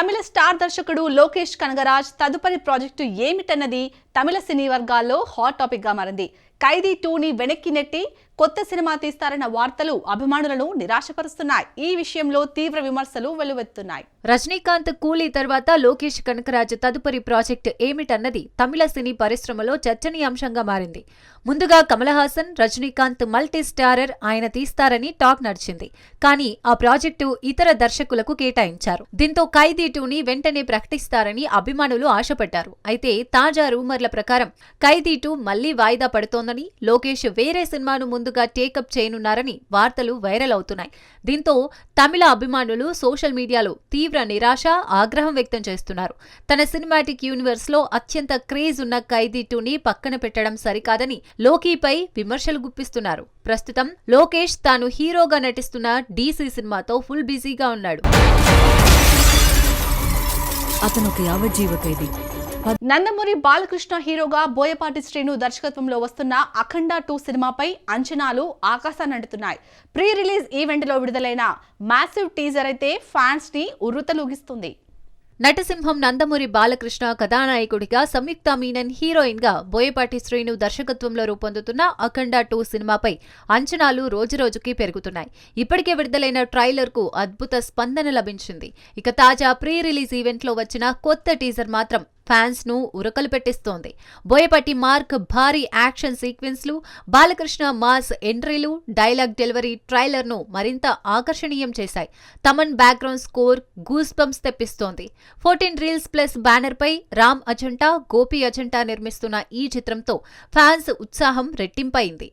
తమిళ star దర్శకుడు లోకేష్ కనగరాజ్ తదుపరి project ఏమిటన్నది తమిళ సినీ వర్గాల్లో హాట్ టాపిక్గా మారింది. ఖైదీ టూని వెనక్కి నెట్టి కొత్త సినిమా తీస్తారన్న వార్తలు అభిమానులను నిరాశపరుస్తున్నాయి. ఈ విషయంలో తీవ్ర విమర్శలు వెలువెత్తున్నాయి రజనీకాంత్ కూలీ తర్వాత లోకేష్ కనకరాజ్ తదుపరి ప్రాజెక్ట్ ఏమిటన్నది తమిళ సినీ పరిశ్రమలో చర్చనీయాంశంగా మారింది. ముందుగా కమల్ హాసన్ రజనీకాంత్ మల్టీ స్టారర్ ఆయన తీస్తారని టాక్ నడిచింది. కానీ ఆ ప్రాజెక్టు ఇతర దర్శకులకు కేటాయించారు. దీంతో ఖైదీ టూని వెంటనే ప్రకటిస్తారని అభిమానులు ఆశపడ్డారు. అయితే తాజా రూమర్ల ప్రకారం ఖైదీ టూ మళ్ళీ వాయిదా పడుతోందని లోకేష్ వేరే సినిమాను ముందుగా టేకప్ చేయనున్నారని వార్తలు వైరల్ అవుతున్నాయి. దీంతో తమిళ అభిమానులు సోషల్ మీడియాలో తీవ్ర నిరాశ ఆగ్రహం వ్యక్తం చేస్తున్నారు. తన సినిమాటిక్ యూనివర్స్లో అత్యంత క్రేజ్ ఉన్న ఖైదీ టూని పక్కన పెట్టడం సరికాదని లోకీపై విమర్శలు గుప్పిస్తున్నారు. ప్రస్తుతం లోకేష్ తాను హీరోగా నటిస్తున్న డీసీ సినిమాతో ఫుల్ బిజీగా ఉన్నాడు. అతను ఒక యావజ్జీవ ఖైదీ. నందమూరి బాలకృష్ణ హీరోగా బోయపాటి శ్రీను దర్శకత్వంలో వస్తున్న అఖండ టూ సినిమాపై అంచనాలు ఆకాశాన్ని అంటున్నాయి ప్రీ రిలీజ్ ఈవెంట్లో విడుదలైన మ్యాసివ్ టీజర్ అయితే ఫ్యాన్స్ని ఉర్రుతలూగిస్తుంది నటసింహం నందమూరి బాలకృష్ణ కథానాయకుడిగా సంయుక్త మీనన్ హీరోయిన్గా బోయపాటి శ్రీను దర్శకత్వంలో రూపొందుతున్న అఖండ టూ సినిమాపై అంచనాలు రోజురోజుకి పెరుగుతున్నాయి. ఇప్పటికే విడుదలైన ట్రైలర్కు అద్భుత స్పందన లభించింది. ఇక తాజా ప్రీ రిలీజ్ ఈవెంట్లో వచ్చిన కొత్త టీజర్ మాత్రం ఫ్యాన్స్ను ఉరకలు పెట్టిస్తోంది. బోయపాటి మార్క్ భారీ యాక్షన్ సీక్వెన్స్లు బాలకృష్ణ మాస్ ఎంట్రీలు డైలాగ్ డెలివరీ ట్రైలర్ను మరింత ఆకర్షణీయం చేశాయి. Thaman background score goose bumps తెప్పిస్తోంది. Fourteen reels plus banner పై రామ్ అజంటా గోపి అజంటా నిర్మిస్తున్న ఈ చిత్రంతో ఫ్యాన్స్ ఉత్సాహం రెట్టింపైంది.